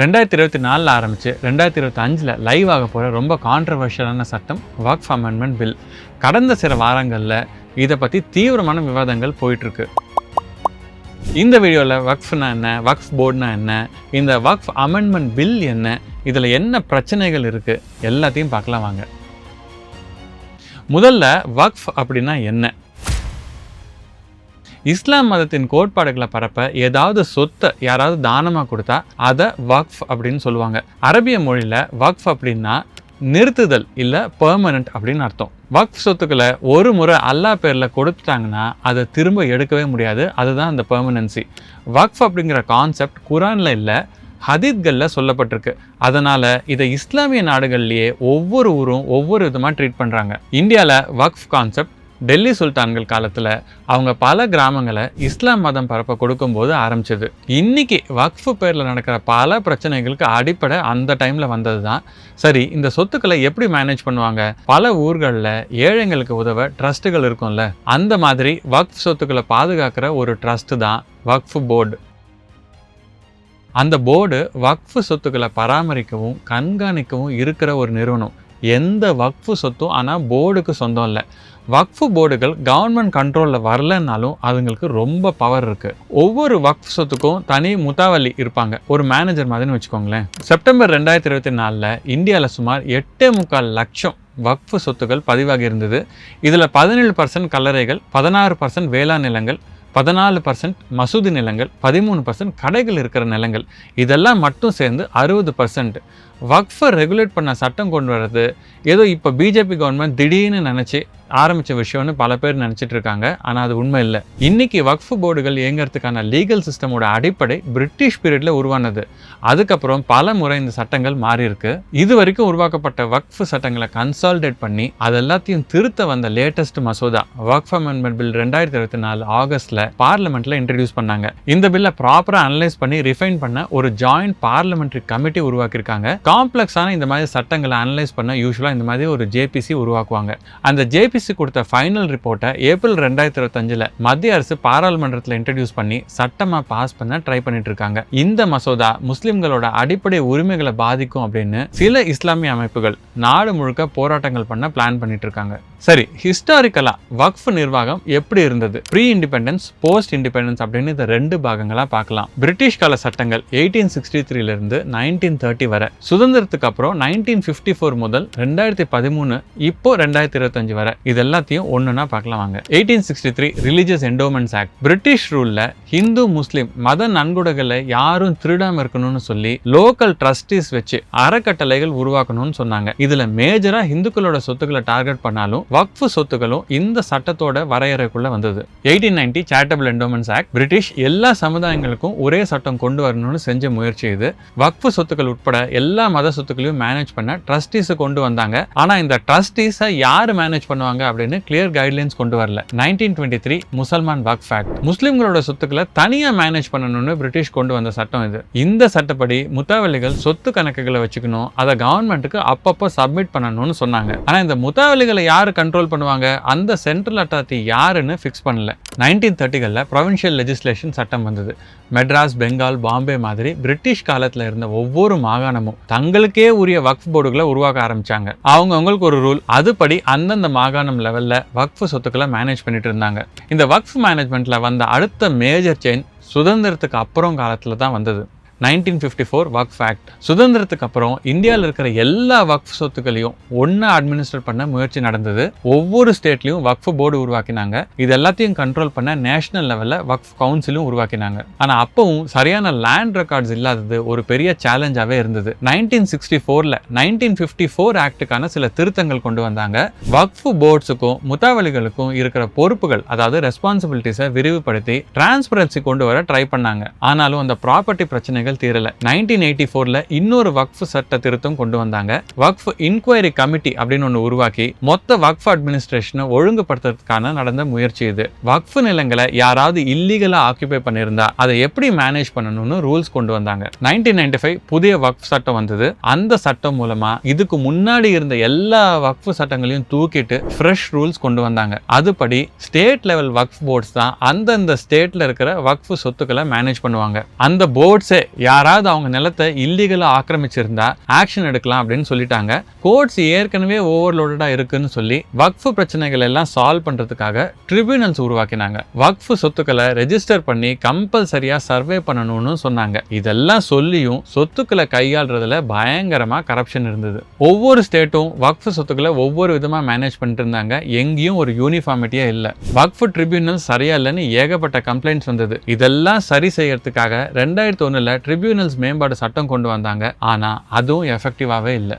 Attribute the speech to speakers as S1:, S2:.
S1: ரெண்டாயிரத்தி இருபத்தி நாலில் ஆரம்பித்து ரெண்டாயிரத்தி இருபத்தி அஞ்சில் லைவ் ஆக போகிற ரொம்ப கான்ட்ரவர்ஷியலான சட்டம் வக்ஃப் அமெண்ட்மெண்ட் பில் கடந்த சில வாரங்களில் இதை பற்றி தீவிரமான விவாதங்கள் போயிட்டுருக்கு. இந்த வீடியோவில் வக்ஃப்னா என்ன வக்ஃப் போர்டுனா என்ன இந்த வக்ஃப் அமெண்ட்மெண்ட் பில் என்ன இதில் என்ன பிரச்சனைகள் இருக்குது எல்லாத்தையும் பார்க்கலாம் வாங்க. முதல்ல வக்ஃப் அப்படின்னா என்ன? இஸ்லாம் மதத்தின் கோட்பாடுகளை பரப்ப ஏதாவது சொத்தை யாராவது தானமாக கொடுத்தா அதை வக்ஃப் அப்படின்னு சொல்லுவாங்க. அரபிய மொழியில் வக்ஃப் அப்படின்னா நிறுத்துதல் இல்லை பெர்மனண்ட் அப்படின்னு அர்த்தம். வக்ஃப் சொத்துக்களை ஒரு முறை அல்லாஹ் பேரில் கொடுத்துட்டாங்கன்னா அதை திரும்ப எடுக்கவே முடியாது. அதுதான் அந்த பெர்மனன்சி வக்ஃப் அப்படிங்கிற கான்செப்ட் குரானில் இல்லை ஹதீத்களில் சொல்லப்பட்டிருக்கு. அதனால் இதை இஸ்லாமிய நாடுகள்லேயே ஒவ்வொரு ஊரும் ஒவ்வொரு விதமாக ட்ரீட் பண்ணுறாங்க இந்தியாவில் வக்ஃப் கான்செப்ட் டெல்லி சுல்தான்கள் காலத்தில் அவங்க பல கிராமங்களை இஸ்லாம் மதம் பரப்ப கொடுக்கும்போது ஆரம்பிச்சது. இன்னைக்கு வக்ஃப் பேரில் நடக்கிற பல பிரச்சனைகளுக்கு அடிப்படை அந்த டைமில் வந்தது தான் சரி இந்த சொத்துக்களை எப்படி மேனேஜ் பண்ணுவாங்க? பல ஊர்களில் ஏழைங்களுக்கு உதவ ட்ரஸ்ட்டுகள் இருக்கும்ல. அந்த மாதிரி வக்ஃப் சொத்துக்களை பாதுகாக்கிற ஒரு ட்ரஸ்ட்டு தான் வக்ஃப் போர்டு. அந்த போர்டு வக்ஃப் சொத்துக்களை பராமரிக்கவும் கண்காணிக்கவும் இருக்கிற ஒரு நிறுவனம். எந்த வக்ஃபு சொத்தும் ஆனால் போர்டுக்கு சொந்தம் இல்லை. வக்ஃபு போர்டுகள் கவர்மெண்ட் கண்ட்ரோலில் வரலன்னாலும் அதுங்களுக்கு ரொம்ப பவர் இருக்குது ஒவ்வொரு வக்ஃப் சொத்துக்கும் தனி முத்தாவல்லி இருப்பாங்க. ஒரு மேனேஜர் மாதிரின்னு வச்சுக்கோங்களேன். செப்டம்பர் ரெண்டாயிரத்தி இருபத்தி நாலில் இந்தியாவில் சுமார் எட்டே முக்கால் லட்சம் வக்ஃபு சொத்துக்கள் பதிவாகி இருந்தது. இதில் பதினேழு பர்சன்ட் கல்லறைகள் பதினாறு பர்சன்ட் வேளாண் நிலங்கள் பதினாலு பர்சன்ட் மசூதி நிலங்கள் பதிமூணு பர்சன்ட் கடைகள் இருக்கிற நிலங்கள். இதெல்லாம் மட்டும் சேர்ந்து அறுபது பர்சன்ட் வக்ஃபை ரெகுலேட் பண்ண சட்டம் கொண்டு வர்றது. ஏதோ இப்போ பிஜேபி கவர்மெண்ட் திடீர்னு நினச்சி ஆரம்பித்த விஷயம்னு பல பேர் நினச்சிட்டு இருக்காங்க. ஆனால் அது உண்மை இல்லை. இன்னைக்கு வக்ஃப் போர்டுகள் இயங்குறதுக்கான லீகல் சிஸ்டமோட அடிப்படை பிரிட்டிஷ் பீரியடில் உருவானது. அதுக்கப்புறம் பல முறை இந்த சட்டங்கள் மாறி இருக்கு. இது வரைக்கும் உருவாக்கப்பட்ட வக்ஃப் சட்டங்களை கன்சால்டேட் பண்ணி அது எல்லாத்தையும் திருத்த வந்த லேட்டஸ்ட் மசோதா வக்ஃப் அமெண்ட்மெண்ட் பில் ரெண்டாயிரத்தி இருபத்தி நாலு ஆகஸ்ட்ல பார்லிமெண்ட்ல இன்ட்ரடியூஸ் பண்ணாங்க. இந்த பில்லை ப்ராப்பராக அனலைஸ் பண்ணி ரிஃபைன் பண்ண ஒரு ஜாயிண்ட் பார்லிமெண்ட்ரி கமிட்டி உருவாக்கியிருக்காங்க. காம்ப்ளெக்ஸான இந்த மாதிரி சட்டங்களை அனலைஸ் பண்ண யூஸ்வலாக இந்த மாதிரி ஒரு ஜேபிசி உருவாக்குவாங்க. அந்த ஜேபிசி கொடுத்த ஃபைனல் ரிப்போர்ட்டை ஏப்ரல் ரெண்டாயிரத்தி இருபத்தஞ்சில் மத்திய அரசு பாராளுமன்றத்தில் இன்ட்ரடியூஸ் பண்ணி சட்டமாக பாஸ் பண்ண ட்ரை பண்ணிட்டு இருக்காங்க. இந்த மசோதா முஸ்லிம்களோட அடிப்படை உரிமைகளை பாதிக்கும் அப்படின்னு சில இஸ்லாமிய அமைப்புகள் நாடு முழுக்க போராட்டங்கள் பண்ண பிளான் பண்ணிட்டு இருக்காங்க. சரி ஹிஸ்டாரிக்கலா வக்ஃப் நிர்வாகம் எப்படி இருந்தது? ப்ரீ இண்டிபெண்டன்ஸ் போஸ்ட் இண்டிபெண்டன்ஸ் அப்படின்னு இந்த ரெண்டு பாகங்களா பார்க்கலாம். பிரிட்டிஷ் கால சட்டங்கள் எயிட்டீன் சிக்ஸ்டி த்ரீல இருந்து நைன்டீன் தேர்ட்டி வரை. சுதந்திரத்துக்கு அப்புறம் நைன்டீன் ஃபிஃப்டி ஃபோர் முதல் ரெண்டாயிரத்தி பதிமூணு இப்போ ரெண்டாயிரத்தி இருபத்தஞ்சு வரை. இது எல்லாத்தையும் ஒன்றுனா பார்க்கலாம் வாங்க. Eighteen sixty three religious endowments act British ரூல்ல Hindu Muslim மத நன்கொடைகளை யாரும் திருடாமல் இருக்கணும்னு சொல்லி லோக்கல் ட்ரஸ்டிஸ் வச்சு அறக்கட்டளைகள் உருவாக்கணும்னு சொன்னாங்க. இதுல மேஜராக இந்துக்களோட சொத்துக்களை டார்கெட் பண்ணாலும் வக்ஃபு சொத்துக்களும் இந்த சட்டத்தோட வரையறைக்குள்ள வந்தது. Eighteen ninety charitable endowments act British எல்லா சமுதாயங்களுக்கும் ஒரே சட்டம் கொண்டு வரணும்னு செஞ்ச முயற்சி இது. வக்ஃபு சொத்துக்கள் உட்பட எல்லா மத சொத்துக்களையும் மேனேஜ் பண்ண ட்ரஸ்டிஸை கொண்டு வந்தாங்க. ஆனால் இந்த ட்ரஸ்டிஸை யார் மேனேஜ் பண்ணுவாங்க? அப்படின்னு கிளியர் கைட்லைன்ஸ் கொண்டு வரல. Nineteen twenty three Musalman Waqf act முஸ்லீம்களோட சொத்துக்களை தனியாக மேனேஜ் பண்ணணும்னு பிரிட்டிஷ் கொண்டு வந்த சட்டம் இது. இந்த சட்டப்படி முத்தாவலிகள் சொத்து கணக்குகளை வச்சுக்கணும். அதை கவர்மெண்ட்டுக்கு அப்பப்போ சப்மிட் பண்ணணும்னு சொன்னாங்க. ஆனா இந்த முத்தாவலிகளை யாரு கண்ட்ரோல் பண்ணுவாங்க? அந்த சென்ட்ரல் அத்தாரிட்டி யாருன்னு ஃபிக்ஸ் பண்ணல. நைன்டீன் தேர்ட்டிகளில் ப்ரொவின்ஷியல் லெஜிஸ்லேஷன் சட்டம் வந்தது. மெட்ராஸ் பெங்கால் பாம்பே மாதிரி பிரிட்டிஷ் காலத்தில் இருந்த ஒவ்வொரு மாகாணமும் தங்களுக்கே உரிய வக்ஃப் போர்டுகளை உருவாக்க ஆரம்பிச்சாங்க. அவங்கவுங்களுக்கு ஒரு ரூல் அதுபடி அந்தந்த மாகாணம் லெவலில் வக்ஃப் சொத்துக்களை மேனேஜ் பண்ணிட்டு இருந்தாங்க. இந்த வக்ஃப் மேனேஜ்மெண்ட்டில் வந்த அடுத்த மேஜர் சேஞ்ச் சுதந்திரத்துக்கு அப்புறம் காலத்தில் தான் வந்தது. Nineteen fifty four Waqf act சுதந்திரத்துக்கு அப்புறம் இந்தியாவில் இருக்கிற எல்லா வக்ஃப் சொத்துக்களையும் ஒன்றா அட்மினிஸ்டர் பண்ண முயற்சி நடந்தது. ஒவ்வொரு ஸ்டேட்லையும் வக்ஃப் போர்டு உருவாக்கினாங்க. இது எல்லாத்தையும் கண்ட்ரோல் பண்ண நேஷனல் லெவலில் வக்ஃப் கவுன்சிலும் உருவாக்கினாங்க. ஆனால் அப்பவும் சரியான லேண்ட் ரெக்கார்ட்ஸ் இல்லாதது ஒரு பெரிய சேலஞ்சாகவே இருந்தது. நைன்டீன் சிக்ஸ்டி ஃபோரில் நைன்டீன் ஃபிஃப்டி ஃபோர் ஆக்டுக்கான சில திருத்தங்கள் கொண்டு வந்தாங்க. வக்ஃப் போர்ட்ஸுக்கும் முத்தாவளிகளுக்கும் இருக்கிற பொறுப்புகள் அதாவது ரெஸ்பான்சிபிலிட்டிஸை விரிவுபடுத்தி டிரான்ஸ்பரன்சி கொண்டு வர ட்ரை பண்ணாங்க. ஆனாலும் அந்த ப்ராப்பர்ட்டி பிரச்சனைகள் தீரல. நைன்டீன் எயிட்டி ஃபோர்ல இன்னொரு வக்ஃப் சட்ட திருத்தம் கொண்டு வந்தாங்க. வக்ஃப் இன்கொயரி கமிட்டி அப்படின்னு ஒன்று உருவாக்கி மொத்த வக்ஃப் அட்மினிஸ்ட்ரேஷனை ஒழுங்குபடுத்துறதுக்கான நடந்த முயற்சி இது. வக்ஃப் நிலங்களை யாராவது இல்லீகலாக ஆக்கியபை பண்ணியிருந்தா அதை எப்படி மேனேஜ் பண்ணணும்னு ரூல்ஸ் கொண்டு வந்தாங்க. நைன்டீன் நைன்டி ஃபைவ் புதிய வக்ஃப் சட்டம் வந்தது. அந்த சட்டம் மூலமா இதுக்கு முன்னாடி இருந்த எல்லா வக்ஃப் சட்டங்களையும் தூக்கிட்டு ஃப்ரெஷ் ரூல்ஸ் கொண்டு வந்தாங்க. அதுபடி ஸ்டேட் லெவல் வக்ஃப் போர்ட்ஸ் தான் அந்தந்த ஸ்டேட்ல இருக்கிற வக்ஃப் சொத்துக்களை மேனேஜ் பண்ணுவாங்க. அந்த போர்ட்ஸே யாராவது அவங்க நிலத்தை இல்லீகலாக ஆக்கிரமிச்சிருந்தா ஆக்ஷன் எடுக்கலாம் அப்படின்னு சொல்லிட்டாங்க. கோர்ட்ஸ் ஏற்கனவே ஓவர்லோடடாக இருக்குன்னு சொல்லி வக்ஃபு பிரச்சனைகள் எல்லாம் சால்வ் பண்றதுக்காக ட்ரிபியூனல்ஸ் உருவாக்கினாங்க. வக்ஃபு சொத்துக்களை ரெஜிஸ்டர் பண்ணி கம்பல்சரியா சர்வே பண்ணணும்னு சொன்னாங்க. இதெல்லாம் சொல்லியும் சொத்துக்களை கையாளுறதுல பயங்கரமா கரப்ஷன் இருந்தது. ஒவ்வொரு ஸ்டேட்டும் வக்ஃபு சொத்துக்களை ஒவ்வொரு விதமா மேனேஜ் பண்ணிட்டு இருந்தாங்க. எங்கேயும் ஒரு யூனிஃபார்மிட்டியே இல்லை. வக்ஃபு ட்ரிபியூனல் சரியா இல்லைன்னு ஏகப்பட்ட கம்ப்ளைண்ட்ஸ் வந்தது. இதெல்லாம் சரி செய்யறதுக்காக ரெண்டாயிரத்தி ஒன்றில் ட்ரிபியூனல்ஸ் மேம்பாடு சட்டம் கொண்டு வந்தாங்க. ஆனால் அதுவும் எஃபெக்டிவாகவே இல்லை.